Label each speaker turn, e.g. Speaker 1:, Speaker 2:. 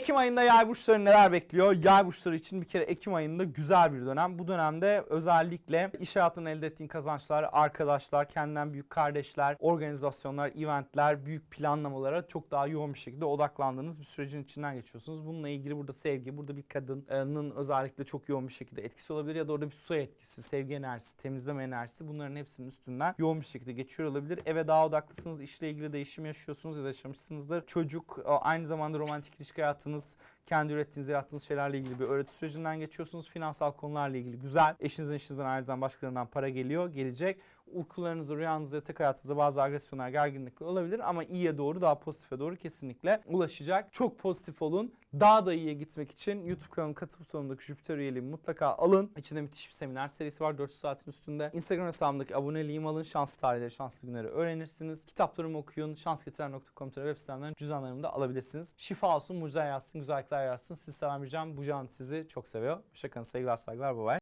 Speaker 1: Ekim ayında yay burçları neler bekliyor? Yay burçları için bir kere Ekim ayında güzel bir dönem. Bu dönemde özellikle iş hayatında elde ettiğin kazançlar, arkadaşlar, kendinden büyük kardeşler, organizasyonlar, eventler, büyük planlamalara çok daha yoğun bir şekilde odaklandığınız bir sürecin içinden geçiyorsunuz. Bununla ilgili burada sevgi, burada bir kadının özellikle çok yoğun bir şekilde etkisi olabilir ya da orada bir su etkisi, sevgi enerjisi, temizleme enerjisi bunların hepsinin üstünden yoğun bir şekilde geçiyor olabilir. Eve daha odaklısınız, işle ilgili değişim yaşıyorsunuz ya da yaşamışsınızdır. Çocuk, aynı zamanda romantik ilişki hayatınız, kendi ürettiğiniz, yarattığınız şeylerle ilgili bir öğreti sürecinden geçiyorsunuz. Finansal konularla ilgili güzel. Eşinizden aynı zamanda başkalarından para geliyor, gelecek. Uykularınızda, rüyanızda, yatak hayatınızda bazı agresyonlar, gerginlikler olabilir ama iyiye doğru, daha pozitife doğru kesinlikle ulaşacak. Çok pozitif olun. Daha da iyiye gitmek için YouTube kanalım katıl butonundaki Jüpiter üyeliğimi mutlaka alın. İçinde müthiş bir seminer serisi var 400 saatin üstünde. Instagram hesabımdaki aboneliğimi alın. Şanslı tarihleri, şanslı günleri öğrenirsiniz. Kitaplarımı okuyun. Şansgetiren.com web sitemden cüzdanlarımı da alabilirsiniz. Şifa olsun, mucize yazsın, güzellikler yazsın. Seven bir can. Bu can sizi çok seviyor. Hoşçakalın, sevgiler, saygılar, bye bye.